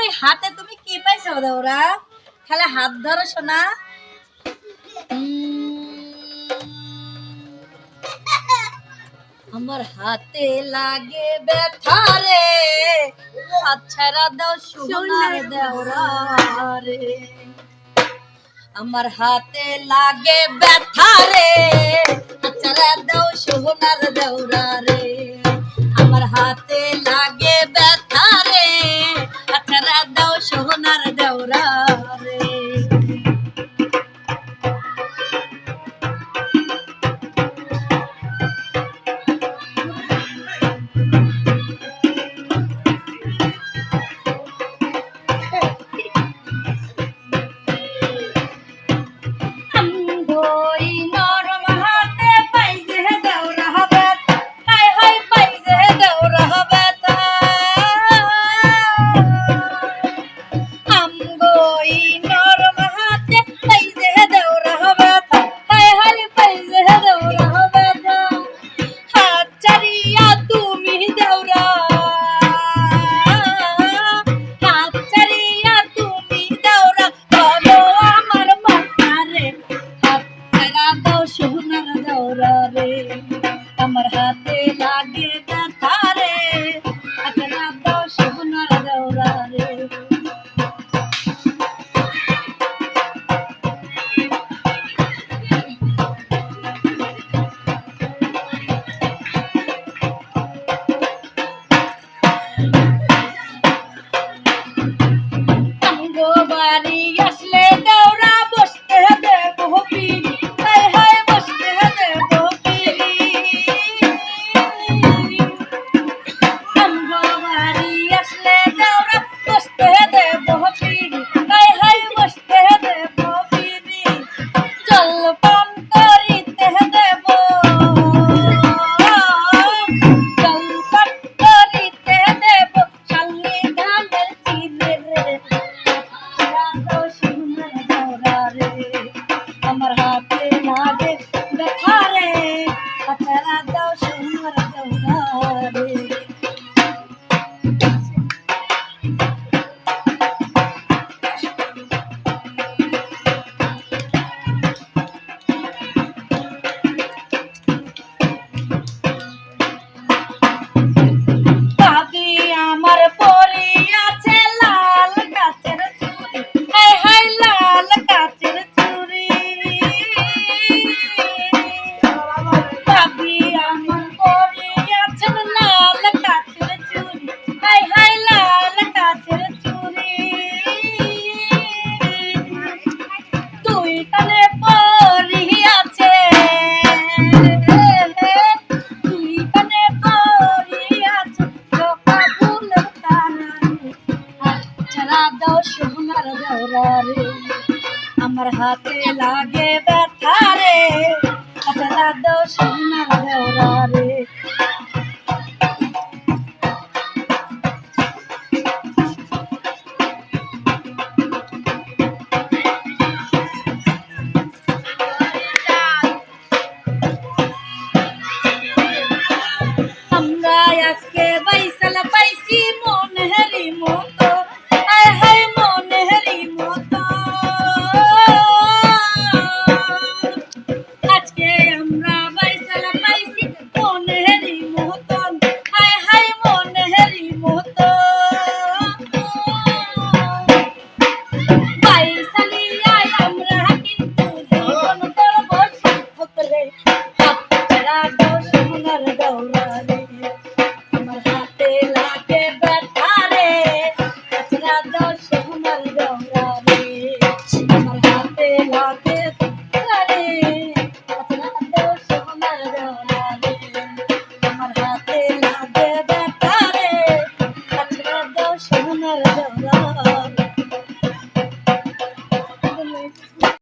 ওই হাতে তুমি কি পাইছো ওরা খালি হাত ধরো সোনা। আমার হাতে লাগে ব্যথা রে। হাত ছাড়া দাও সোনার দেওরা রে। আমার হাতে লাগে ব্যথা রে। হাত ছাড়া দাও সোনার দেওরা love. कमर हाथे ला আমার হাতে লাগে ব্যথা রে। দোষ সোনার দেওরা রে।